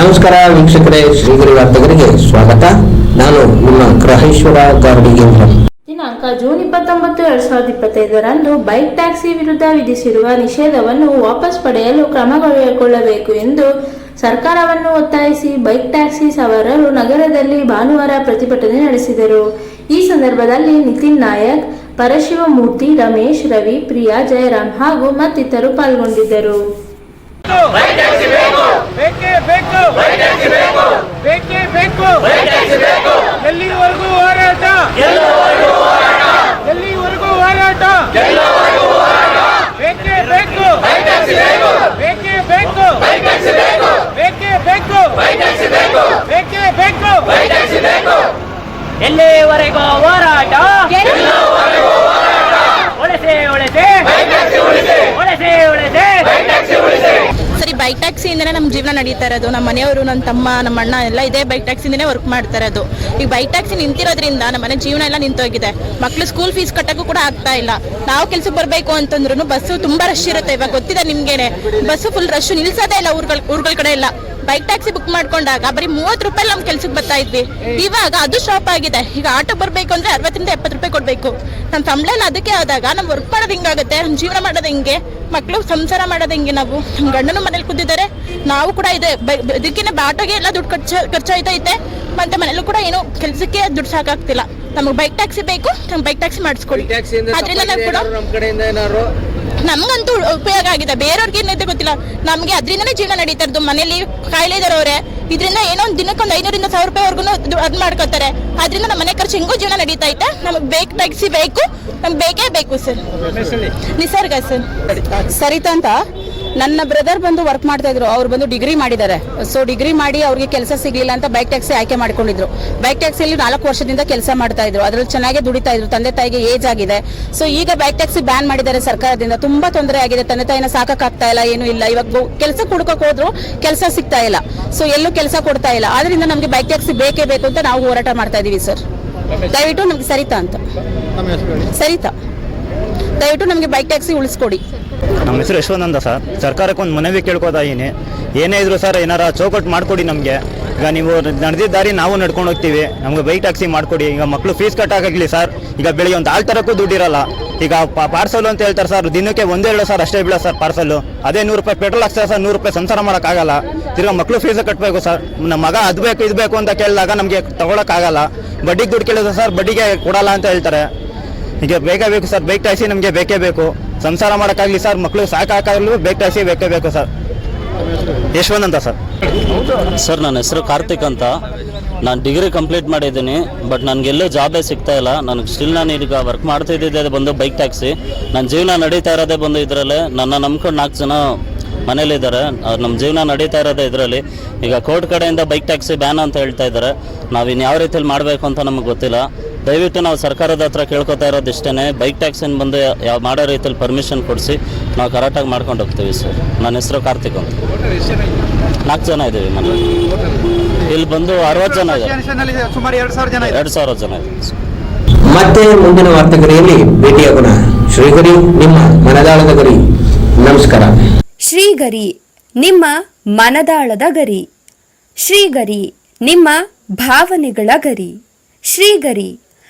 ನಮಸ್ಕಾರ ವೀಕ್ಷಕರೇ, ಶ್ರೀಗಿರಿ ವಾರ್ತೆಗರಿಗೆ ಸ್ವಾಗತ. ನಾನು ನಿಮ್ಮ ಗ್ರಹೇಶ್ವರ ಗಾರ್ಡಿಗೇಂದ್ರ ದಿನಾಂಕ ಜೂನ್ ಇಪ್ಪತ್ತೊಂಬತ್ತು, ಎರಡ್ ಸಾವಿರದ ಇಪ್ಪತ್ತೈದರಂದು ಬೈಕ್ ಟ್ಯಾಕ್ಸಿ ವಿರುದ್ಧ ವಿಧಿಸಿರುವ ನಿಷೇಧವನ್ನು ವಾಪಸ್ ಪಡೆಯಲು ಕ್ರಮ ಕೈಗೊಳ್ಳಬೇಕು ಎಂದು ಸರ್ಕಾರವನ್ನು ಒತ್ತಾಯಿಸಿ ಬೈಕ್ ಟ್ಯಾಕ್ಸಿ ಸವಾರರು ನಗರದಲ್ಲಿ ಭಾನುವಾರ ಪ್ರತಿಭಟನೆ ನಡೆಸಿದರು. ಈ ಸಂದರ್ಭದಲ್ಲಿ ನಿತಿನ್ ನಾಯಕ್, ಪರಶಿವಮೂರ್ತಿ ರಮೇಶ್ ರವಿ, ಪ್ರಿಯಾ ಜಯರಾಮ್ ಹಾಗೂ ಮತ್ತಿತರರು ಪಾಲ್ಗೊಂಡಿದ್ದರು. ಬೇಕೇ. ಬೇಕು ಬೇಕೇ. ಬೇಕು ಎಲ್ಲಿವರೆಗೂ ಹೋರಾಟ? ಎಲ್ಲಿವರೆಗೂ ಹೋರಾಟ? ಬೇಕೇ ಬೇಕು. ಬೇಕೇ ಬೇಕು. ಬೇಕೇ ಬೇಕು. ಬೇಕೇ ಬೇಕು. ಎಲ್ಲಿವರೆಗೂ ಹೋರಾಟ? ಒಳಸೆ ಒಳಸೆ ಒಳಸೆ ಸರಿ ಬೈಕ್ ಟ್ಯಾಕ್ಸಿಯಿಂದನೇ ನಮ್ಮ ಜೀವನ ನಡೀತಾ ಇರೋದು. ನಮ್ಮ ಮನೆಯವರು ನನ್ನ ತಮ್ಮ ನಮ್ಮ ಅಣ್ಣ ಎಲ್ಲ ಇದೇ ಬೈಕ್ ಟ್ಯಾಕ್ಸಿಯಿಂದನೇ ವರ್ಕ್ ಮಾಡ್ತಾ ಇರೋದು. ಈಗ ಬೈಕ್ ಟ್ಯಾಕ್ಸಿ ನಿಂತಿರೋದ್ರಿಂದ ನಮ್ಮ ಮನೆ ಜೀವನ ಎಲ್ಲ ನಿಂತೋಗಿದೆ. ಮಕ್ಕಳು ಸ್ಕೂಲ್ ಫೀಸ್ ಕಟ್ಟಕ್ಕೂ ಕೂಡ ಆಗ್ತಾ ಇಲ್ಲ. ನಾವು ಕೆಲಸಕ್ಕೆ ಬರಬೇಕು ಅಂತಂದ್ರೂ ಬಸ್ಸು ತುಂಬಾ ರಶ್ ಇರುತ್ತೆ. ಇವಾಗ ಗೊತ್ತಿದೆ ನಿಮ್ಗೇನೆ. ಬಸ್ಸು ಫುಲ್ ರಶ್ ನಿಲ್ಸೋದೇ ಇಲ್ಲ ಊರುಗಳ, ಊರ್ಗಳ ಕಡೆ ಎಲ್ಲ. ಬೈಕ್ ಟ್ಯಾಕ್ಸಿ ಬುಕ್ ಮಾಡ್ಕೊಂಡಾಗ ಬರೀ ಮೂವತ್ತು ರೂಪಾಯಿ ನಮ್ಮ ಕೆಲ್ಸಕ್ಕೆ ಬರ್ತಾ ಇದ್ವಿ. ಇವಾಗ ಅದು ಶಾಪ್ ಆಗಿದೆ. ಈಗ ಆಟೋ ಬರಬೇಕು ಅಂದ್ರೆ ಅರವತ್ತರಿಂದ ಎಪ್ಪತ್ತು ರೂಪಾಯಿ ಕೊಡಬೇಕು. ನಮ್ಮ ಸಂಬಳ ಅದಕ್ಕೆ ಆದಾಗ ನಮ್ ವರ್ಕ್ ಮಾಡೋದು ಹಿಂಗಾಗುತ್ತೆ ನಮ್ಮ ಜೀವನ ಮಾಡೋದು ಹಿಂಗೆ? ಮಕ್ಕಳು ಸಂಸಾರ ಮಾಡೋದು ಹೆಂಗೆ ನಾವು? ಗಂಡನು ಮನೇಲಿ ಕೂತಿದ್ದಾರೆ ನಾವು ಕೂಡ ಇದೆ. ಬೈ- ಬಾಟೋಗೆ ಎಲ್ಲ ದುಡ್ಡು ಖರ್ಚು ಖರ್ಚಾಯ್ತೈತೆ ಮತ್ತೆ ಮನೇಲೂ ಕೂಡ ಏನು ಕೆಲಸಕ್ಕೆ ದುಡ್ಡು ಸಾಕಾಗ್ತಿಲ್ಲ. ನಮಗೆ ಬೈಕ್ ಟ್ಯಾಕ್ಸಿ ಬೇಕು ನಮ್ಗೆ ಬೈಕ್ ಟ್ಯಾಕ್ಸಿ ಮಾಡಿಸ್ಕೊಳ್ಳಿ. ಅದರಿಂದ ನಾವು ಕೂಡ ನಮ್ಗಂತೂ ಉಪಯೋಗ ಆಗಿದೆ. ಬೇರೆಯವ್ರಿಗೆ ಏನಿದೆ ಗೊತ್ತಿಲ್ಲ ನಮ್ಗೆ ಅದರಿಂದನೇ ಜೀವನ ನಡೀತಾ ಇರೋದು ಮನೇಲಿ ಕಾಯಿಲೆ ಇದಾರವ್ರೆ ಇದರಿಂದ ಏನೋ ಒಂದು ದಿನಕ್ಕೊಂದು ಐನೂರಿಂದ ಸಾವಿರ ರೂಪಾಯಿವರೆಗೂ ಅದ್ ಮಾಡ್ಕೋತಾರೆ. ಅದರಿಂದ ನಮ್ಮ ಮನೆ ಖರ್ಚು ಹೆಂಗೂ ಜೀವನ ನಡೀತಾ ಐತೆ. ನಮಗೆ ಬೇಕು ಟ್ಯಾಕ್ಸಿ ಬೇಕು. ನಮ್ಗೆ ಬೇಕೇ ಬೇಕು ಸರ್. ನಿಸರ್ಗ ಸರ್. ಸರಿತಾ ಅಂತ? ನನ್ನ ಬ್ರದರ್ ಬಂದು ವರ್ಕ್ ಮಾಡ್ತಾ ಇದ್ರು. ಅವ್ರು ಬಂದು ಡಿಗ್ರಿ ಮಾಡಿದ್ದಾರೆ. ಸೊ ಡಿಗ್ರಿ ಮಾಡಿ ಅವ್ರಿಗೆ ಕೆಲಸ ಸಿಗಲಿಲ್ಲ ಅಂತ ಬೈಕ್ ಟ್ಯಾಕ್ಸಿ ಆಯ್ಕೆ ಮಾಡ್ಕೊಂಡಿದ್ರು. ಬೈಕ್ ಟ್ಯಾಕ್ಸಿಯಲ್ಲಿ ನಾಲ್ಕು ವರ್ಷದಿಂದ ಕೆಲಸ ಮಾಡ್ತಾ ಇದ್ರು. ಅದ್ರಲ್ಲಿ ಚೆನ್ನಾಗಿ ದುಡಿತಾ ಇದ್ರು. ತಂದೆ ತಾಯಿಗೆ ಏಜ್ ಆಗಿದೆ. ಸೊ ಈಗ ಬೈಕ್ ಟ್ಯಾಕ್ಸಿ ಬ್ಯಾನ್ ಮಾಡಿದ್ದಾರೆ ಸರ್ಕಾರದಿಂದ. ತುಂಬಾ ತೊಂದರೆ ಆಗಿದೆ. ತಂದೆ ತಾಯಿನ ಸಾಕಾಗ್ತಾ ಇಲ್ಲ ಏನು ಇಲ್ಲ. ಇವಾಗ ಕೆಲಸ ಹುಡ್ಕಕ್ ಹೋದ್ರು ಕೆಲಸ ಸಿಗ್ತಾ ಇಲ್ಲ. ಸೊ ಎಲ್ಲೂ ಕೆಲಸ ಕೊಡ್ತಾ ಇಲ್ಲ. ಆದ್ರಿಂದ ನಮಗೆ ಬೈಕ್ ಟ್ಯಾಕ್ಸಿ ಬೇಕೇ ಬೇಕು ಅಂತ ನಾವು ಹೋರಾಟ ಮಾಡ್ತಾ ಇದೀವಿ ಸರ್ ದಯವಿಟ್ಟು ನಮ್ಗೆ ಸರಿತಾ ಅಂತ. ಸರಿತಾ? ದಯವಿಟ್ಟು ನಮಗೆ ಬೈಕ್ ಟ್ಯಾಕ್ಸಿ ಉಳಿಸ್ಕೊಡಿ. ನಮ್ಮ ಹೆಸರು ಯಶವಂತ ಸರ್. ಸರ್ಕಾರಕ್ಕೆ ಒಂದು ಮನವಿ ಕೇಳ್ಕೊತಾ ಏನೇ ಇದ್ರು ಸರ್ ಏನಾರ ಚೌಕಟ್ಟು ಮಾಡಿಕೊಡಿ ನಮಗೆ. ಈಗ ನೀವು ನಡೆದಿದ್ದ ದಾರಿ ನಾವು ನಡ್ಕೊಂಡು ಹೋಗ್ತೀವಿ. ನಮ್ಗೆ ಬೈಕ್ ಟ್ಯಾಕ್ಸಿ ಮಾಡಿಕೊಡಿ. ಈಗ ಮಕ್ಕಳು ಫೀಸ್ ಕಟ್ಟಾಗಲಿ ಸರ್. ಈಗ ಬೆಳಿಗ್ಗೆ ಒಂದು ಆಳು ತರಕ್ಕೂ ದುಡ್ಡಿರಲ್ಲ. ಈಗ ಪಾರ್ಸಲ್ ಅಂತ ಹೇಳ್ತಾರೆ ಸರ್. ದಿನಕ್ಕೆ ಒಂದೆರಡು ಸರ್ ಅಷ್ಟೇ ಬೀಳೋ ಸರ್ ಪಾರ್ಸಲ್ ಅದೇ ನೂರು ರೂಪಾಯಿ ಪೆಟ್ರೋಲ್ ಹಾಕ್ತಾರೆ ಸರ್ ನೂರು ರೂಪಾಯಿ ಸಂಸಾರ ಮಾಡೋಕ್ಕಾಗಲ್ಲ ತಿರ್ಗಾ ಮಕ್ಕಳು ಫೀಸ್ ಕಟ್ಟಬೇಕು ಸರ್. ನಮ್ಮ ಮಗ ಅದು ಬೇಕು ಇದು ಬೇಕು ಅಂತ ಕೇಳಿದಾಗ ನಮಗೆ ತಗೊಳಕ್ಕಾಗಲ್ಲ ಬಡ್ಡಿಗೆ ದುಡ್ಡು ಕೇಳಿದ್ರೆ ಸರ್ ಬಡ್ಡಿಗೆ ಕೊಡಲ್ಲ ಅಂತ ಹೇಳ್ತಾರೆ. ಈಗ ಬೇಕೇ ಬೇಕು ಸರ್ ಬೈಕ್ ಟ್ಯಾಕ್ಸಿ ನಮಗೆ ಬೇಕೇ ಬೇಕು. ಸಂಸಾರ ಮಾಡೋಕ್ಕಾಗಲಿ ಸರ್ ಮಕ್ಕಳು ಸಾಕಾಗಲು ಬೈಕ್ ಟ್ಯಾಕ್ಸಿ ಬೇಕೇ ಬೇಕು ಸರ್. ಯಶವಂತ್ ಅಂತ ಸರ್. ಸರ್, ನನ್ನ ಹೆಸರು ಕಾರ್ತಿಕ್ ಅಂತ. ನಾನು ಡಿಗ್ರಿ ಕಂಪ್ಲೀಟ್ ಮಾಡಿದ್ದೀನಿ ಬಟ್ ನನಗೆಲ್ಲೂ ಜಾಬೇ ಸಿಗ್ತಾ ಇಲ್ಲ. ನನಗೆ ಸ್ಟಿಲ್ ನಾನು ಈಗ ವರ್ಕ್ ಮಾಡ್ತಾ ಇದ್ದಿದ್ದೆ ಬಂದು ಬೈಕ್ ಟ್ಯಾಕ್ಸಿ ನನ್ನ ಜೀವನ ನಡೀತಾ ಇರೋದೇ ಬಂದು ಇದರಲ್ಲೇ, ನನ್ನ ನಂಬ್ಕೊಂಡು ನಾಲ್ಕು ಜನ ಮನೇಲಿದ್ದಾರೆ. ನಮ್ಮ ಜೀವನ ನಡೀತಾ ಇರೋದೇ ಇದರಲ್ಲಿ. ಈಗ ಕೋರ್ಟ್ ಕಡೆಯಿಂದ ಬೈಕ್ ಟ್ಯಾಕ್ಸಿ ಬ್ಯಾನ್ ಅಂತ ಹೇಳ್ತಾ ಇದ್ದಾರೆ. ನಾವು ಇನ್ನು ಯಾವ ರೀತಿಯಲ್ಲಿ ಮಾಡಬೇಕು ಅಂತ ನಮಗೆ ಗೊತ್ತಿಲ್ಲ. ದಯವಿಟ್ಟು ನಾವು ಸರ್ಕಾರದ ಹತ್ರ ಕೇಳ್ಕೊತಾ ಇರೋದು ಇಷ್ಟೇ ಬೈಕ್ ಟ್ಯಾಕ್ಸಿನ ಬಂದು ಯಾವ ಮಾಡೋ ರೀತಿಯಲ್ಲಿ ಪರ್ಮಿಷನ್ ಕೊಡಿಸಿ ನಾವು ಕರೆಕ್ಟಾಗಿ ಮಾಡ್ಕೊಂಡು ಹೋಗ್ತೀವಿ ಸರ್. ನನ್ನ ಹೆಸರು ಕಾರ್ತಿಕ್ ಅಂತ. ನಾಲ್ಕು ಜನ ಇದ್ದೀವಿ ಮನೆ ಇಲ್ಲಿ ಬಂದು ಅರವತ್ತು ಜನ ಇದೆ ಸುಮಾರು ಎರಡು ಸಾವಿರ ಜನ ಎರಡು ಸಾವಿರ ಜನ ಇದೆ ಮತ್ತೆ ಮುಂದಿನ ವಾರ್ತೆಗರಿಯಲ್ಲಿ ಭೇಟಿಯಾಗೋಣ ಶ್ರೀಗರಿ ನಿಮ್ಮ ಮನದಾಳದ ಗರಿ. ನಮಸ್ಕಾರ. ಶ್ರೀಗರಿ ನಿಮ್ಮ ಮನದಾಳದ ಗರಿ. ಶ್ರೀಗರಿ ನಿಮ್ಮ ಭಾವನೆಗಳ ಗರಿ. ಶ್ರೀಗರಿ